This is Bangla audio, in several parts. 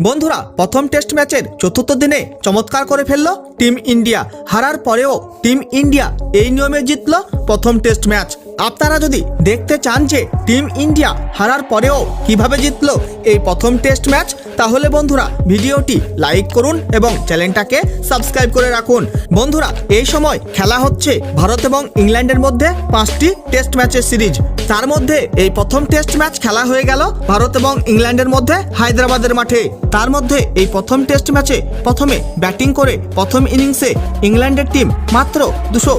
বন্ধুরা, প্রথম টেস্ট ম্যাচের চতুর্থ দিনে চমৎকার করে ফেলল টিম ইন্ডিয়া। হারার পরেও টিম ইন্ডিয়া এই নিয়মে জিতল প্রথম টেস্ট ম্যাচ। আপনারা যদি দেখতে চান যে টিম ইন্ডিয়া হারার পরেও কীভাবে জিতলো এই প্রথম টেস্ট ম্যাচ, তাহলে বন্ধুরা ভিডিওটি লাইক করুন এবং চ্যানেলটাকে সাবস্ক্রাইব করে রাখুন। বন্ধুরা, এই সময় খেলা হচ্ছে ভারত এবং ইংল্যান্ডের মধ্যে পাঁচটি টেস্ট ম্যাচের সিরিজ। তার মধ্যে এই প্রথম টেস্ট ম্যাচ খেলা হয়ে গেল ভারত এবং ইংল্যান্ডের মধ্যে হায়দ্রাবাদের মাঠে। তার মধ্যে এই প্রথম টেস্ট ম্যাচে প্রথমে ব্যাটিং করে প্রথম ইনিংসে ইংল্যান্ডের টিম মাত্র দুশো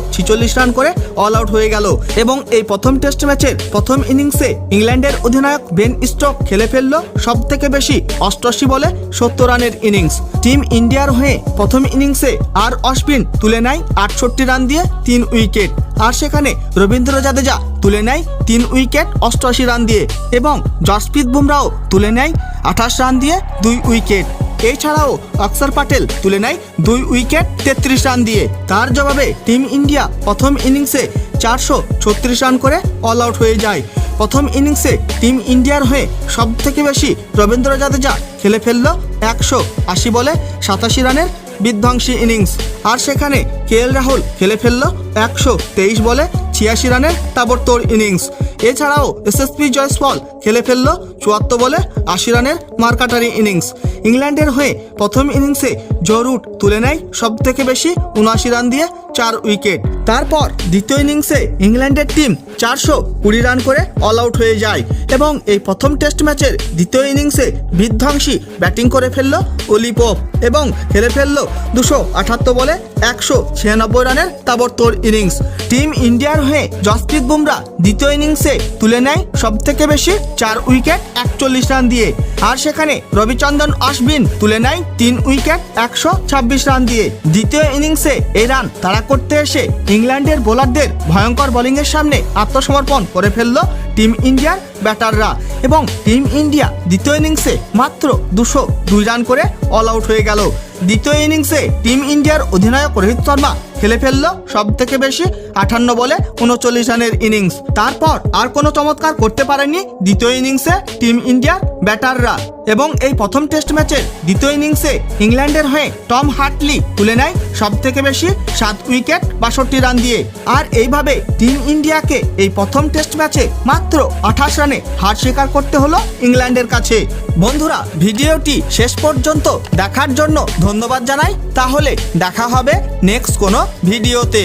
রান করে অল আউট হয়ে গেল। এবং এই প্রথম টেস্ট ম্যাচের প্রথম ইনিংসে ইংল্যান্ডের অধিনায়ক বেন স্টক খেলে ফেলল সব থেকে বেশি অষ্টআশি বলে সত্তর রানের ইনিংস। টিম ইন্ডিয়ার হয়ে প্রথম ইনিংসে আর অশ্বিন তুলে নেয় আটষট্টি রান দিয়ে তিন উইকেট। আর সেখানে রবীন্দ্র জাদেজা তুলে নেয় তিন উইকেট অষ্টআশি রান দিয়ে এবং জসপ্রীত বুমরাও তুলে নেয় আঠাশ রান দিয়ে দুই উইকেট। এছাড়াও অক্ষর পাটেল তুলে নেয় দুই উইকেট তেত্রিশ রান দিয়ে। তার জবাবে টিম ইন্ডিয়া প্রথম ইনিংসে চারশো ছত্রিশ রান করে অল আউট হয়ে যায়। প্রথম ইনিংসে টিম ইন্ডিয়ার হয়ে সব থেকে বেশি রবীন্দ্র জাদেজা খেলে ফেলল একশো আশি বলে সাতাশি রানের বিধ্বংসী ইনিংস। আর সেখানে কে রাহুল খেলে ফেলল একশো তেইশ বলে ছিয়াশি রানের তাবড়তোড় ইনিংস। এছাড়াও এসএসপি জয়সওয়াল খেলে ফেলল চুয়াত্তর বলে আশি রানের মার্কাটারি ইনিংস। ইংল্যান্ডের হয়ে প্রথম ইনিংসে জরুট তুলে নেয় সব থেকে বেশি উনআশি রান দিয়ে চার উইকেট। তারপর দ্বিতীয় ইনিংসে ইংল্যান্ডের টিম চারশো কুড়ি রান করে অল আউট হয়ে যায় এবং এই প্রথম টেস্ট ম্যাচের দ্বিতীয় ইনিংসে বিধ্বংসী ব্যাটিং করে ফেলল অলি পোপ এবং খেলে ফেলল দুশো আঠাত্তর বলে একশো ছিয়ানব্বই রানের তাবড়তোড় ইনিংস। টিম ইন্ডিয়ার হয়ে জসপ্রীত বুমরা দ্বিতীয় ইনিংসে তুলে নেয় সব থেকে বেশি চার উইকেট একচল্লিশ রান দিয়ে। আর সেখানে রবিচন্দন অশ্বিন তুলে নেয় তিন উইকেট একশো ছাব্বিশ রান দিয়ে। দ্বিতীয় ইনিংসে এই রান তাড়া করতে এসে ইংল্যান্ডের বোলারদের ভয়ঙ্কর বোলিংয়ের সামনে আত্মসমর্পণ করে ফেলল টিম ইন্ডিয়ার ব্যাটাররা এবং টিম ইন্ডিয়া দ্বিতীয় ইনিংসে মাত্র দুশো দুই রান করে অল আউট হয়ে গেল। দ্বিতীয় ইনিংসে টিম ইন্ডিয়ার অধিনায়ক রোহিত শর্মা খেলে ফেলল সব থেকে বেশি আঠান্ন বলে উনচল্লিশ রানের ইনিংস। তারপর আর কোনো চমৎকার করতে পারেনি দ্বিতীয় ইনিংসে টিম ইন্ডিয়ার ব্যাটাররা। এবং এই প্রথম টেস্ট ম্যাচের দ্বিতীয় ইনিংসে ইংল্যান্ডের হয়ে টম হার্টলি তুলে নেয় সব থেকে বেশি সাত উইকেট বাষট্টি রান দিয়ে। আর এইভাবে টিম ইন্ডিয়াকে এই প্রথম টেস্ট ম্যাচে মাত্র আঠাশ রানে হার স্বীকার করতে হলো ইংল্যান্ডের কাছে। বন্ধুরা, ভিডিওটি শেষ পর্যন্ত দেখার জন্য ধন্যবাদ জানাই। তাহলে দেখা হবে নেক্সট কোনো ভিডিওতে।